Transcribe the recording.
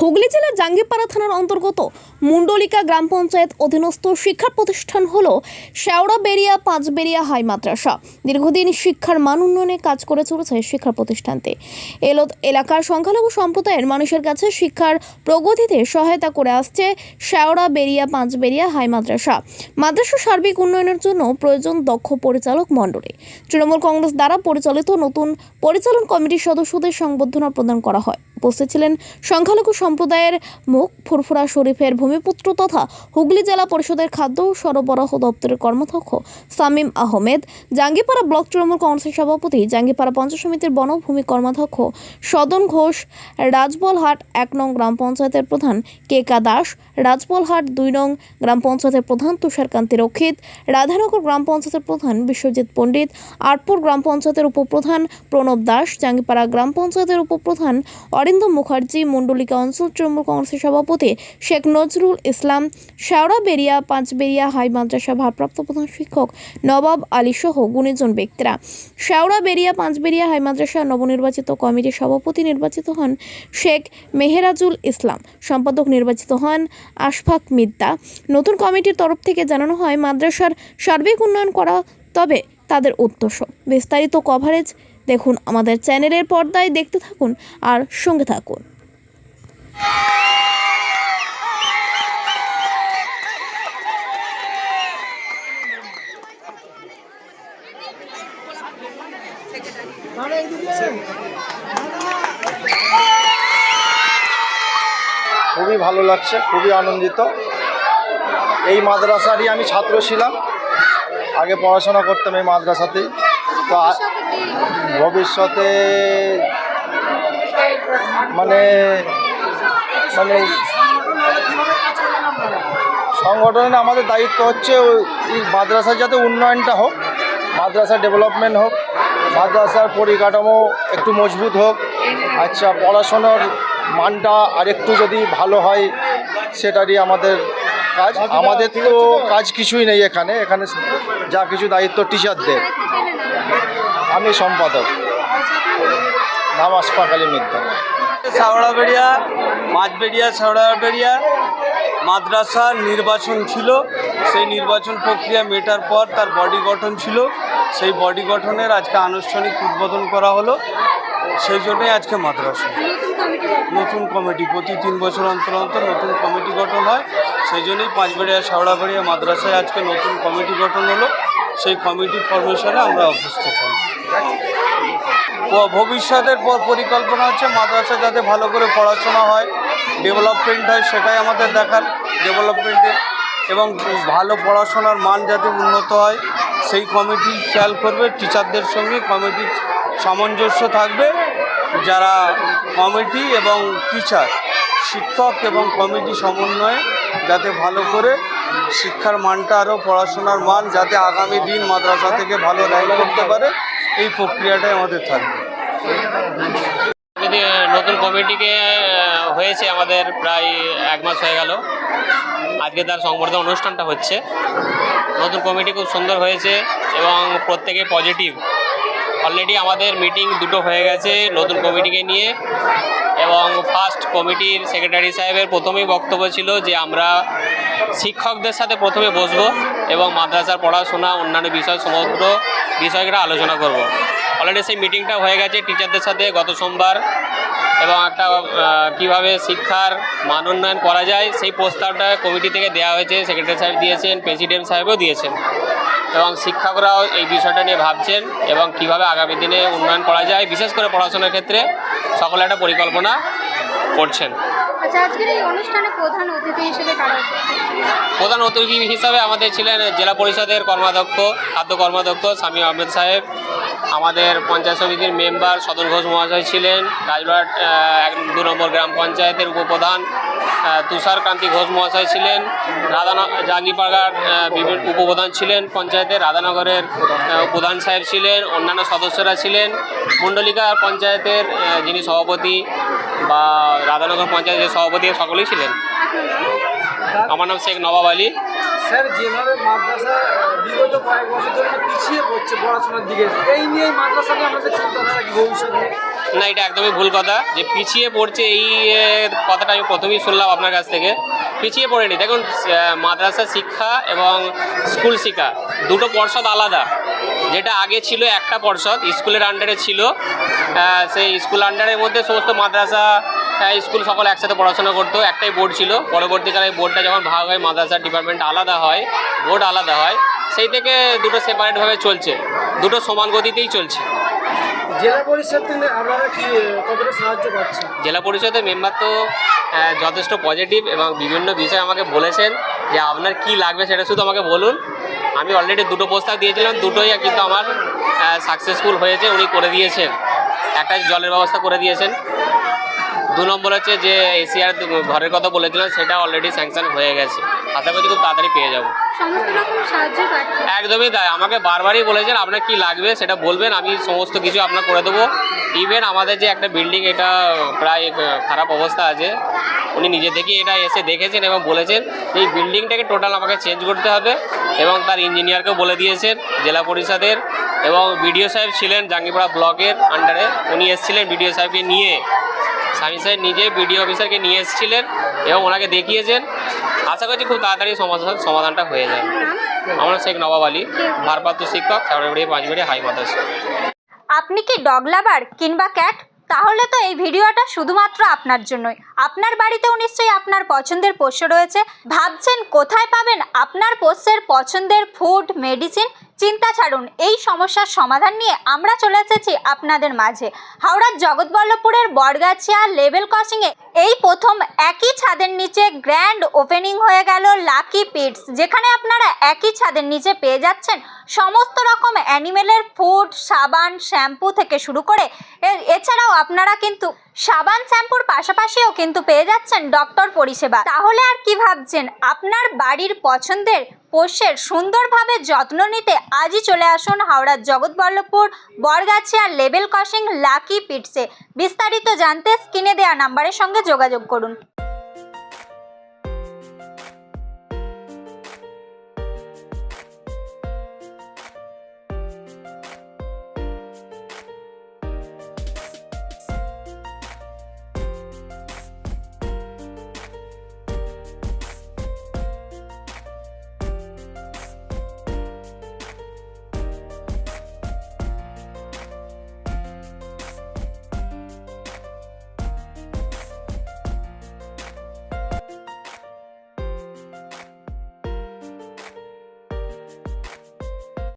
হুগলি জেলার জাঙ্গিপাড়া থানার অন্তর্গত মুন্ডলিকা গ্রাম পঞ্চায়েত অধীনস্থ শিক্ষা প্রতিষ্ঠান হল শেওড়াবেড়িয়া পাঁচবেড়িয়া হাই মাদ্রাসা। দীর্ঘদিন শিক্ষার মান উন্নয়নে কাজ করে চলেছে শিক্ষা প্রতিষ্ঠানতে এলো এলাকার সংখ্যালঘু সম্প্রদায়ের মানুষের কাছে শিক্ষার প্রগতিতে সহায়তা করে আসছে শেওড়াবেড়িয়া পাঁচবেড়িয়া হাই মাদ্রাসা। মাদ্রাসা সার্বিক উন্নয়নের জন্য প্রয়োজন দক্ষ পরিচালক মণ্ডলী। তৃণমূল কংগ্রেস দ্বারা পরিচালিত নতুন পরিচালন কমিটির সদস্যদের সংবর্ধনা প্রদান করা হয়। উপস্থিত ছিলেন সংখ্যালঘু সম্প্রদায়ের মুখ, ফুরফুরা শরীফের ভূমিপুত্র তথা হুগলি জেলা পরিষদের খাদ্য সরবরাহ দপ্তরের কর্মধ্যক্ষ সামিম আহমেদ, জাঙ্গিপাড়া ব্লক তৃণমূল কংগ্রেসের সভাপতি জাঙ্গিপাড়া পঞ্চায়েত সমিতির বনভূমি কর্মাধ্যক্ষ সদন ঘোষ, রাজবলহাট এক নং গ্রাম পঞ্চায়েতের প্রধান কেকা দাস, রাজবলহাট দুই নং গ্রাম পঞ্চায়েতের প্রধান তুষারকান্তি রক্ষিত, রাধানগর গ্রাম পঞ্চায়েতের প্রধান বিশ্বজিৎ পণ্ডিত, আটপুর গ্রাম পঞ্চায়েতের উপপ্রধান প্রণব দাস, জাঙ্গিপাড়া গ্রাম পঞ্চায়েতের উপপ্রধান অরিন্দম মুখার্জি, মণ্ডলিকা অঞ্চল তৃণমূল কংগ্রেসের সভাপতি শেখ নজরুল ইসলাম, শেওড়াবেড়িয়া, পাঁচবেড়িয়া হাই মাদ্রাসা ভারপ্রাপ্ত প্রধান শিক্ষক নবাব আলী সহ গুণীজন ব্যক্তিরা। শেওড়াবেড়িয়া, পাঁচবেড়িয়া হাই মাদ্রাসা নবনির্বাচিত কমিটির সভাপতি নির্বাচিত হন শেখ মেহেরাজুল ইসলাম। সম্পাদক নির্বাচিত হন আশফাক মিদ্দা। নতুন কমিটির তরফ থেকে জানানো হয়, মাদ্রাসার সার্বিক উন্নয়ন করা তবে তাদের উদ্দেশ্য। বিস্তারিত কভারেজ দেখুন আমাদের চ্যানেলের পর্দায় দেখতে থাকুন আর সঙ্গে থাকুন। খুবই ভালো লাগছে, খুবই আনন্দিত। এই মাদ্রাসারই আমি ছাত্র ছিলাম, আগে পড়াশোনা করতাম এই মাদ্রাসাতেই। তো ভবিষ্যতে মানে মানে সংগঠনের আমাদের দায়িত্ব হচ্ছে ওই মাদ্রাসার যাতে উন্নয়নটা হোক, মাদ্রাসার ডেভেলপমেন্ট হোক, মাদ্রাসার পরিকাঠামো একটু মজবুত হোক। আচ্ছা পড়াশোনার মানটা আরেকটু যদি ভালো হয়, সেটারই আমাদের কাজ। আমাদের তো কাজ কিছুই নেই এখানে। এখানে যা কিছু দায়িত্ব টিচারদের আমি সম্পাদক। নাম আশফাক আলী মিদ্দা। সাওড়াবেড়িয়া মাঝবেড়িয়া সাওড়াবেড়িয়া মাদ্রাসার নির্বাচন ছিল। সেই নির্বাচন প্রক্রিয়া মেটার পর তার বডি গঠন ছিল। সেই বডি গঠনের আজকে আনুষ্ঠানিক উদ্বোধন করা হলো। সেই জন্যই আজকে মাদ্রাসা। নতুন কমিটি, প্রতি তিন বছর অন্তর অন্তর নতুন কমিটি গঠন হয়। সেই জন্যই পাঁচবেড়িয়া সাওড়াবেড়িয়া মাদ্রাসায় আজকে নতুন কমিটি গঠন হলো। সেই কমিটি ফরমেশনে আমরা অভ্যস্ত প- ভবিষ্যতের পর পরিকল্পনা হচ্ছে মাদ্রাসা যাতে ভালো করে পড়াশোনা হয় ডেভেলপমেন্ট হয় সেটাই আমাদের দেখার ডেভেলপমেন্টের এবং ভালো পড়াশোনার মান যাতে উন্নত হয়, সেই কমিটি খেয়াল করবে টিচারদের সঙ্গে কমিটির সামঞ্জস্য থাকবে, যারা কমিটি এবং টিচার শিক্ষক এবং কমিটি সমন্বয়ে যাতে ভালো করে শিক্ষার মানটা আরও, পড়াশোনার মান যাতে আগামী দিন মাদ্রাসা থেকে ভালো র্যাঙ্ক করতে পারে এই প্রক্রিয়াটাই আমাদের থাকবে। যদি নতুন কমিটিকে হয়েছে আমাদের প্রায় এক মাস হয়ে গেল। আজকে তার সংবর্ধনা অনুষ্ঠানটা হচ্ছে। নতুন কমিটি খুব সুন্দর হয়েছে এবং প্রত্যেকে পজিটিভ। অলরেডি আমাদের মিটিং দুটো হয়ে গেছে নতুন কমিটিকে নিয়ে এবং ফার্স্ট কমিটির সেক্রেটারি সাহেবের প্রথমেই বক্তব্য ছিল যে আমরা শিক্ষকদের সাথে প্রথমে বসবো এবং মাদ্রাসার পড়াশোনা, অন্যান্য বিষয় সমগ্র বিষয়গুলো আলোচনা করব। অলরেডি সেই মিটিংটা হয়ে গেছে টিচারদের সাথে গত সোমবার এবং একটা কীভাবে শিক্ষার মান উন্নয়ন করা যায় সেই প্রস্তাবটা কমিটি থেকে দেওয়া হয়েছে সেক্রেটারি সাহেব দিয়েছেন প্রেসিডেন্ট সাহেবও দিয়েছেন। এবং শিক্ষকরাও এই বিষয়টা নিয়ে ভাবছেন এবং কীভাবে আগামী দিনে উন্নয়ন করা যায়, বিশেষ করে পড়াশোনার ক্ষেত্রে সকলে একটা পরিকল্পনা করছেন। আচ্ছা প্রধান অতিথি হিসেবে আমাদের ছিলেন জেলা পরিষদের কর্মাধ্যক্ষ, খাদ্য কর্মাধ্যক্ষ স্বামী আহমেদ সাহেব। আমাদের পঞ্চায়েত সমিতির মেম্বার সদন ঘোষ মহাশয় ছিলেন রাজবাট এক দু নম্বর গ্রাম পঞ্চায়েতের উপপ্রধান তুষার কান্তি ঘোষ মহাশয় ছিলেন, রাধান, জাঙ্গিপাড়ার বিভিন্ন উপপ্রধান ছিলেন পঞ্চায়েতের রাধানগরের প্রধান সাহেব ছিলেন, অন্যান্য সদস্যরা ছিলেন। মণ্ডলিকা পঞ্চায়েতের যিনি সভাপতি বা রাধানগর পঞ্চায়েতের সভাপতি সকলেই ছিলেন। আমার নাম শেখ নবাব আলী। স্যার যেভাবে মাদ্রাসা বিগত কয়েক বছর ধরে পিছিয়ে পড়ছে পড়াশোনার দিকে এই নিয়ে মাদ্রাসাকে আমাদের চিন্তাধারা কি ভবিষ্যতে না এটা একদমই ভুল কথা। যে পিছিয়ে পড়ছে এই কথাটা আমি প্রথমেই শুনলাম আপনার কাছ থেকে। পিছিয়ে পড়েনি। দেখুন মাদ্রাসা শিক্ষা এবং স্কুল শিক্ষা দুটো পর্ষদ আলাদা। যেটা আগে ছিল একটা পর্ষদ স্কুলের আন্ডারে ছিল। সেই স্কুল আন্ডারের মধ্যে সমস্ত মাদ্রাসা স্কুল সকল একসাথে পড়াশোনা করতো। একটাই বোর্ড ছিল। পরবর্তীকালে এই বোর্ডটা যখন ভাগ হয় মাদ্রাসা ডিপার্টমেন্ট আলাদা হয় বোর্ড আলাদা হয় সেই থেকে দুটো সেপারেটভাবে চলছে। দুটো সমান গতিতেই চলছে। জেলা পরিষদ আপনারা কি কতটা সাহায্য পাচ্ছেন? জেলা পরিষদের মেম্বার তো যথেষ্ট পজিটিভ এবং বিভিন্ন বিষয় আমাকে বলেছেন যে আপনার কি লাগবে সেটা শুধু আমাকে বলুন। আমি অলরেডি দুটো প্রস্তাব দিয়েছিলাম দুটোই কিন্তু আমার সাকসেসফুল হয়েছে উনি করে দিয়েছেন। একটা জলের ব্যবস্থা করে দিয়েছেন। দু নম্বর হচ্ছে যে এশিয়ার ঘরের কথা বলেছিলাম সেটা অলরেডি স্যাংশন হয়ে গেছে। আশা করছি খুব তাড়াতাড়ি পেয়ে যাব। একদমই তাই। আমাকে বারবারই বলেছেন আপনার কি লাগবে সেটা বলবেন আমি সমস্ত কিছু আপনার করে দেবো। ইভেন আমাদের যে একটা বিল্ডিং এটা প্রায় খারাপ অবস্থা আছে। উনি নিজে থেকে এটা এসে দেখেছেন এবং বলেছেন এই বিল্ডিংটাকে টোটাল আমাকে চেঞ্জ করতে হবে এবং তার ইঞ্জিনিয়ারকেও বলে দিয়েছেন, জেলা পরিষদের এবং বিডিও সাহেব ছিলেন জাঙ্গিপাড়া ব্লকের আন্ডারে উনি এসেছিলেন বিডিও সাহেবকে নিয়ে। স্বামী সাহেব নিজে বিডিও অফিসারকে নিয়ে এসেছিলেন এবং ওনাকে দেখিয়েছেন। আশা করছি খুব তাড়াতাড়ি সমাধান, সমাধানটা হয়ে যায়। আমার শেখ নবাব আলী, ভারপ্রাপ্ত শিক্ষক সাবড়াবাড়ি পাঁচবাড়ি হাই মাদ্রাসা। আপনি কি ডগ লাভার কিংবা ক্যাট? তাহলে তো এই ভিডিওটা শুধুমাত্র আপনার জন্যই। আপনার বাড়িতেও নিশ্চয়ই আপনার পছন্দের পোষ্য রয়েছে। ভাবছেন কোথায় পাবেন আপনার পোষ্যের পছন্দের ফুড মেডিসিন চিন্তা ছাড়ুন, এই সমস্যার সমাধান নিয়ে আমরা চলে এসেছি আপনাদের মাঝে। হাওড়ার জগৎবল্লভপুরের বটগাছিয়া লেভেল ক্রসিংয়ে এই প্রথম একই ছাদের নিচে গ্র্যান্ড ওপেনিং হয়ে গেল লাকি পিটস, যেখানে আপনারা একই ছাদের নিচে পেয়ে যাচ্ছেন সমস্ত রকম অ্যানিমেলের ফুড, সাবান, শ্যাম্পু থেকে শুরু করে। এছাড়াও আপনারা কিন্তু সাবান শ্যাম্পুর পাশাপাশিও কিন্তু পেয়ে যাচ্ছেন ডক্টর পরিষেবা। তাহলে আর কি ভাবছেন? আপনার বাড়ির পছন্দের পোষ্যের সুন্দরভাবে যত্ন নিতে আজই চলে আসুন হাওড়ার জগৎবল্লভপুর বরগাছিয়া লেবেল কসিং, লাকি পিটসে। বিস্তারিত জানতে স্ক্রিনে দেওয়া নাম্বারের সঙ্গে যোগাযোগ করুন।